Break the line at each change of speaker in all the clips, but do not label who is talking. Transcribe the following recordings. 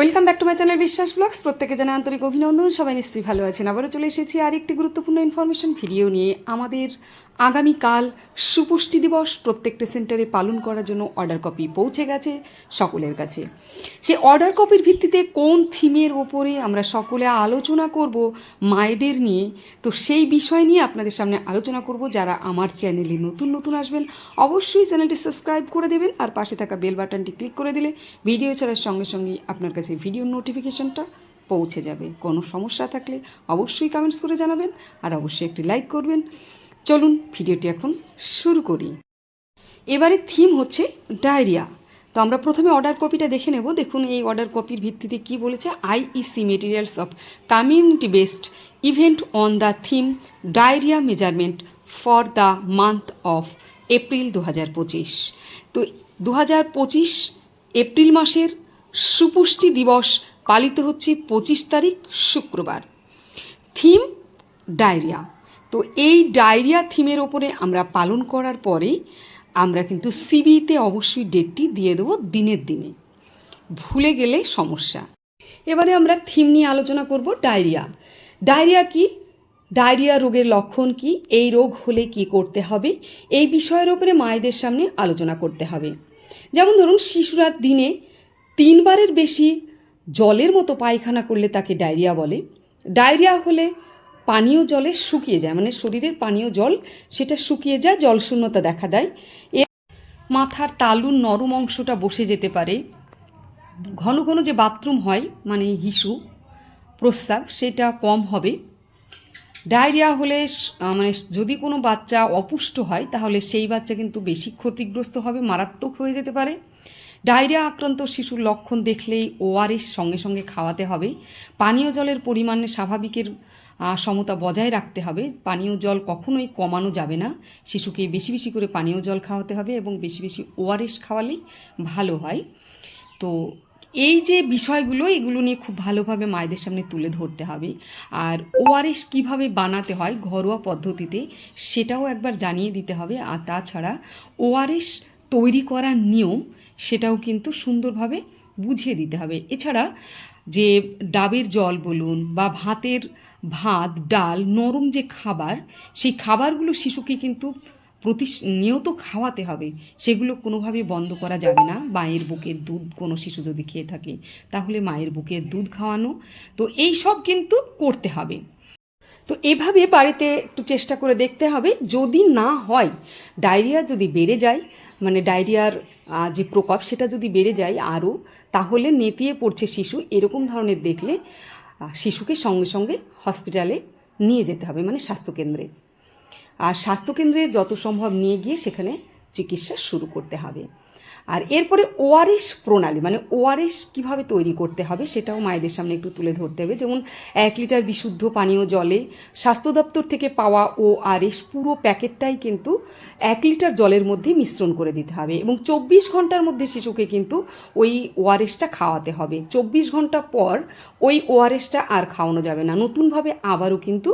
Welcome back to my channel Biswas vlogs প্রত্যেকে জানা আন্তরিক অভিনন্দন, সবাই নিশ্চয়ই ভালো আছেন। আবারও চলে এসেছি আর একটি গুরুত্বপূর্ণ ইনফরমেশন ভিডিও নিয়ে। আমাদের আগামীকাল সুপুষ্টি দিবস প্রত্যেকটা সেন্টারে পালন করার জন্য অর্ডার কপি পৌঁছে গেছে সকলের কাছে। সে অর্ডার কপির ভিত্তিতে কোন থিমের ওপরে আমরা সকলে আলোচনা করব মায়েদের নিয়ে, তো সেই বিষয় নিয়ে আপনাদের সামনে আলোচনা করব যারা আমার চ্যানেলে নতুন নতুন আসবেন। অবশ্যই চ্যানেলটি সাবস্ক্রাইব করে দেবেন আর পাশে থাকা বেল বাটনটি ক্লিক করে দিলে ভিডিও ছাড়ার সঙ্গে সঙ্গেই আপনার কাছে ভিডিও নোটিফিকেশনটা পৌঁছে যাবে। কোনো সমস্যা থাকলে অবশ্যই কমেন্টস করে জানাবেন আর অবশ্যই একটি লাইক করবেন। চলুন ভিডিওটি এখন শুরু করি। এবারে থিম হচ্ছে ডায়রিয়া তো আমরা প্রথমে অর্ডার কপিটা দেখে নেব। দেখুন এই অর্ডার কপির ভিত্তিতে কি বলেছে IEC materials of community based event on the theme diarrhoea measurement for the month of April দু হাজার পঁচিশ। তো দু হাজার পঁচিশ এপ্রিল মাসের সুপুষ্টি দিবস পালিত হচ্ছে পঁচিশ তারিখ শুক্রবার। থিম ডায়রিয়া তো এই ডায়রিয়া থিমের ওপরে আমরা পালন করার পরেই আমরা কিন্তু সিবিতে অবশ্যই ডেটটি দিয়ে দেবো দিনের দিনে। ভুলে গেলে সমস্যা। এবারে আমরা থিম নিয়ে আলোচনা করব ডায়রিয়া। ডায়রিয়া কি? ডায়রিয়া রোগের লক্ষণ কি? এই রোগ হলে কি করতে হবে? এই বিষয়ের ওপরে মায়েদের সামনে আলোচনা করতে হবে। যেমন ধরুন, শিশুরা দিনে তিনবারের বেশি জলের মতো পায়খানা করলে তাকে ডায়রিয়া বলে। ডায়রিয়া হলে পানীয় জলে শুকিয়ে যায় মানে শরীরের পানীয় জল সেটা শুকিয়ে যায় জলশূন্যতা দেখা দেয়। এর মাথার তালুর নরম অংশটা বসে যেতে পারে। ঘন ঘন যে বাথরুম হয় মানে হিসু, প্রস্রাব, সেটা কম হবে। ডায়রিয়া হলে মানে যদি কোনো বাচ্চা অপুষ্ট হয়, তাহলে সেই বাচ্চা কিন্তু বেশি ক্ষতিগ্রস্ত হবে, মারাত্মক হয়ে যেতে পারে। ডায়রিয়া আক্রান্ত শিশুর লক্ষণ দেখলেই ওআরএস সঙ্গে সঙ্গে খাওয়াতে হবে। পানীয় জলের পরিমাণে স্বাভাবিকের সমতা বজায় রাখতে হবে। পানীয় জল কখনোই কমানো যাবে না। শিশুকে বেশি বেশি করে পানীয় জল খাওয়াতে হবে এবং বেশি বেশি ওআরএস খাওয়ালেই ভালো হয়। তো এই যে বিষয়গুলো, এগুলো নিয়ে খুব ভালোভাবে মায়েদের সামনে তুলে ধরতে হবে। আর ওআরএস কীভাবে বানাতে হয় ঘরোয়া পদ্ধতিতে, সেটাও একবার জানিয়ে দিতে হবে। আর তাছাড়া ওআরএস তৈরি করার নিয়ম, সেটাও কিন্তু সুন্দরভাবে বুঝিয়ে দিতে হবে। এছাড়া যে ডাবের জল বলুন বা ভাতের ভাত, ডাল, নরম যে খাবার, সেই খাবারগুলো শিশুকে কিন্তু প্রতি নিয়ত খাওয়াতে হবে। সেগুলো কোনোভাবেই বন্ধ করা যাবে না। মায়ের বুকের দুধ কোনো শিশু যদি খেয়ে থাকে, তাহলে মায়ের বুকের দুধ খাওয়ানো। তো এই সব কিন্তু করতে হবে। তো এভাবে বাড়িতে একটু চেষ্টা করে দেখতে হবে। যদি না হয়, ডায়রিয়া যদি বেড়ে যায় মানে ডায়রিয়ার যে প্রকোপ সেটা যদি বেড়ে যায় আরও, তাহলে নেতিয়ে পড়ছে শিশু। এরকম ধরনের দেখলে শিশুকে সঙ্গে সঙ্গে হসপিটালে নিয়ে যেতে হবে মানে স্বাস্থ্যকেন্দ্রে। আর স্বাস্থ্যকেন্দ্রে যত সম্ভব নিয়ে গিয়ে সেখানে চিকিৎসা শুরু করতে হবে। আর এরপরে ওআরএস প্রণালী মানে ওআরএস কীভাবে তৈরি করতে হবে সেটাও মায়েদের সামনে একটু তুলে ধরতে হবে। যেমন এক লিটার বিশুদ্ধ পানীয় জলে স্বাস্থ্য দপ্তর থেকে পাওয়া ওআরএস পুরো প্যাকেটটাই কিন্তু এক লিটার জলের মধ্যে মিশ্রণ করে দিতে হবে এবং চব্বিশ ঘণ্টার মধ্যে শিশুকে কিন্তু ওই ওআরএসটা খাওয়াতে হবে। চব্বিশ ঘণ্টা পর ওই ওআরএসটা আর খাওয়ানো যাবে না। নতুনভাবে আবারও কিন্তু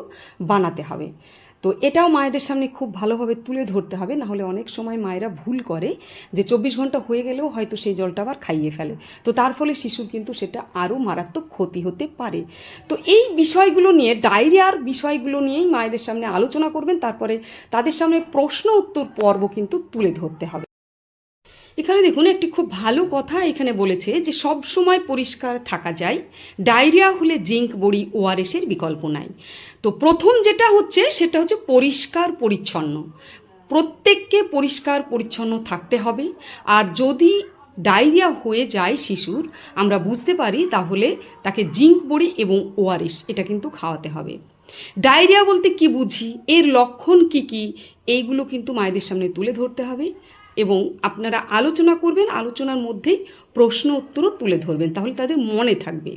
বানাতে হবে। তো এটাও মায়েদের সামনে খুব ভালোভাবে তুলে ধরতে হবে, নাহলে অনেক সময় মায়েরা ভুল করে যে চব্বিশ ঘণ্টা হয়ে গেলেও হয়তো সেই জলটা আবার খাইয়ে ফেলে। তো তার ফলে শিশুর কিন্তু সেটা আরও মারাত্মক ক্ষতি হতে পারে। তো এই বিষয়গুলো নিয়ে, ডায়রিয়ার বিষয়গুলো নিয়েই মায়েদের সামনে আলোচনা করবেন, তারপরে তাদের সামনে প্রশ্ন উত্তর পর্ব কিন্তু তুলে ধরতে হবে। এখানে দেখুন, একটি খুব ভালো কথা এখানে বলেছে যে সব সময় পরিষ্কার থাকা যায়। ডায়রিয়া হলে জিঙ্ক, বড়ি ওআরএসের বিকল্প নাই। তো প্রথম যেটা হচ্ছে, সেটা হচ্ছে পরিষ্কার পরিচ্ছন্ন। প্রত্যেককে পরিষ্কার পরিচ্ছন্ন থাকতে হবে। আর যদি ডায়রিয়া হয়ে যায় শিশুর, আমরা বুঝতে পারি তাহলে তাকে জিঙ্ক, বড়ি এবং ওআরএস এটা কিন্তু খাওয়াতে হবে। ডায়রিয়া বলতে কি বুঝি? এর লক্ষণ কি কি? এইগুলো কিন্তু মায়েদের সামনে তুলে ধরতে হবে। এবং আপনারা আলোচনা করবেন, আলোচনার মধ্যেই প্রশ্ন উত্তরও তুলে ধরবেন, তাহলে তাদের মনে থাকবে।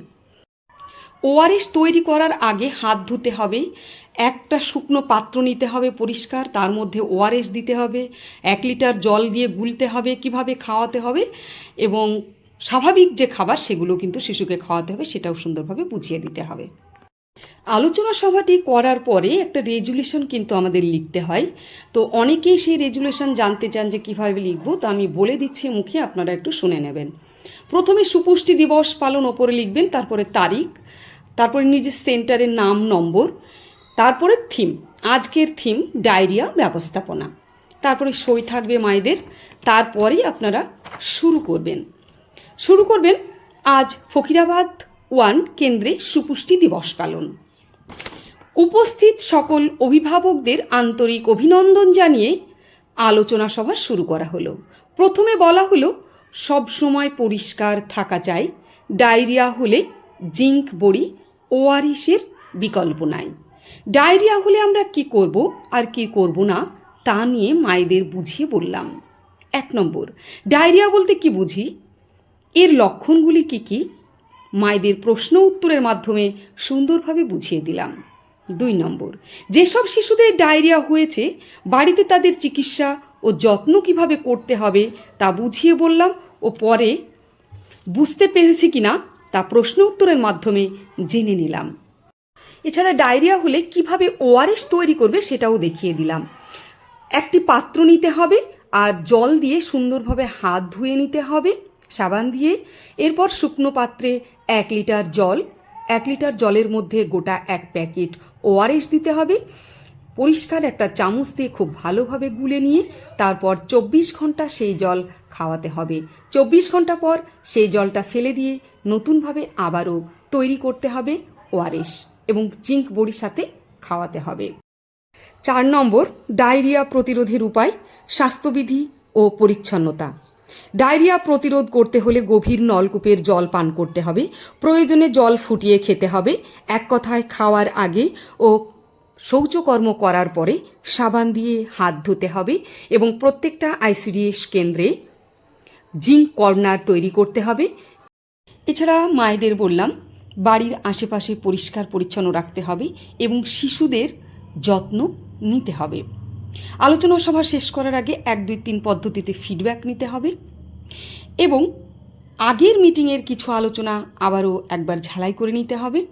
ওআরএস তৈরি করার আগে হাত ধুতে হবে, একটা শুকনো পাত্র নিতে হবে পরিষ্কার, তার মধ্যে ওআরএস দিতে হবে, এক লিটার জল দিয়ে গুলতে হবে, কীভাবে খাওয়াতে হবে এবং স্বাভাবিক যে খাবার সেগুলো কিন্তু শিশুকে খাওয়াতে হবে, সেটাও সুন্দরভাবে বুঝিয়ে দিতে হবে। আলোচনা সভাটি করার পরে একটা রেজুলেশন কিন্তু আমাদের লিখতে হয়। তো অনেকেই সেই রেজুলেশন জানতে চান যে কীভাবে লিখব, তো আমি বলে দিচ্ছি মুখে, আপনারা একটু শুনে নেবেন। প্রথমে সুপুষ্টি দিবস পালন ওপরে লিখবেন, তারপরে তারিখ, তারপরে নিজের সেন্টারের নাম, নম্বর, তারপরে থিম, আজকের থিম, ডায়রিয়া ব্যবস্থাপনা। তারপরে সই থাকবে মায়েদের, তারপরেই আপনারা শুরু করবেন। শুরু করবেন, আজ ফকিরাবাদ ওয়ান কেন্দ্রে সুপুষ্টি দিবস পালন। উপস্থিত সকল অভিভাবকদের আন্তরিক অভিনন্দন জানিয়ে আলোচনা সভা শুরু করা হলো। প্রথমে বলা হলো, সব সময় পরিষ্কার থাকা চাই, ডায়রিয়া হলে জিঙ্ক বড়ি ওআরএসের বিকল্প নাই। ডায়রিয়া হলে আমরা কি করব আর কি করব না তা নিয়ে মায়েদের বুঝিয়ে বললাম। এক নম্বর, ডায়রিয়া বলতে কি বুঝি? এর লক্ষণগুলি কি কি? মায়েদের প্রশ্ন উত্তরের মাধ্যমে সুন্দরভাবে বুঝিয়ে দিলাম। দুই নম্বর। যেসব শিশুদের ডায়রিয়া হয়েছে, বাড়িতে তাদের চিকিৎসা ও যত্ন কীভাবে করতে হবে তা বুঝিয়ে বললাম ও পরে বুঝতে পেরেছি কিনা তা প্রশ্ন উত্তরের মাধ্যমে জেনে নিলাম। এছাড়া ডায়রিয়া হলে কীভাবে ওআরএস তৈরি করবে সেটাও দেখিয়ে দিলাম। একটি পাত্র নিতে হবে আর জল দিয়ে সুন্দরভাবে হাত ধুয়ে নিতে হবে, সাবান দিয়ে। এরপর শুকনো পাত্রে এক লিটার জল, এক লিটার জলের মধ্যে গোটা এক প্যাকেট ওআরএস দিতে হবে। পরিষ্কার একটা চামচ দিয়ে খুব ভালোভাবে গুলে নিয়ে তারপর চব্বিশ ঘণ্টা সেই জল খাওয়াতে হবে। চব্বিশ ঘণ্টা পর সেই জলটা ফেলে দিয়ে নতুনভাবে আবারও তৈরি করতে হবে ওআরএস এবং জিঙ্ক বড়ির সাথে খাওয়াতে হবে। চার নম্বর, ডায়রিয়া প্রতিরোধের উপায়, স্বাস্থ্যবিধি ও পরিচ্ছন্নতা। ডায়রিয়া প্রতিরোধ করতে হলে গভীর নলকূপের জল পান করতে হবে। প্রয়োজনে জল ফুটিয়ে খেতে হবে। এক কথায় খাওয়ার আগে ও শৌচকর্ম করার পরে সাবান দিয়ে হাত ধুতে হবে এবং প্রত্যেকটা আইসিডিএস কেন্দ্রে জিঙ্ক কর্নার তৈরি করতে হবে। এছাড়া মায়েদের বললাম, বাড়ির আশেপাশে পরিষ্কার পরিচ্ছন্ন রাখতে হবে এবং শিশুদের যত্ন নিতে হবে। আলোচনা সভা শেষ করার আগে এক দুই তিন পদ্ধতিতে ফিডব্যাক নিতে হবে। এবং আগের মিটিংয়ের কিছু আলোচনা আবারও একবার ঝালাই করে নিতে হবে।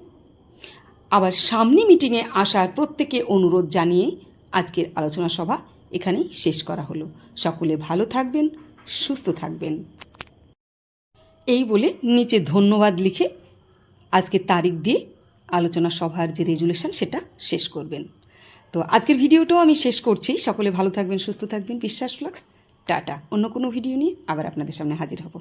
আবার সামনে মিটিংয়ে আসার প্রত্যেকে অনুরোধ জানিয়ে আজকের আলোচনা সভা এখানেই শেষ করা হলো। সকলে ভালো থাকবেন, সুস্থ থাকবেন। এই বলে নিচে ধন্যবাদ লিখে আজকে তারিখ দিয়ে আলোচনা সভার যে রেজুলেশন সেটা শেষ করবেন। তো আজকের ভিডিওটাও আমি শেষ করছি। সকলে ভালো থাকবেন, সুস্থ থাকবেন। বিশ্বাস ফ্লাক্স। টাটা। অন্য কোনো ভিডিও নিয়ে আবার আপনাদের সামনে হাজির হব।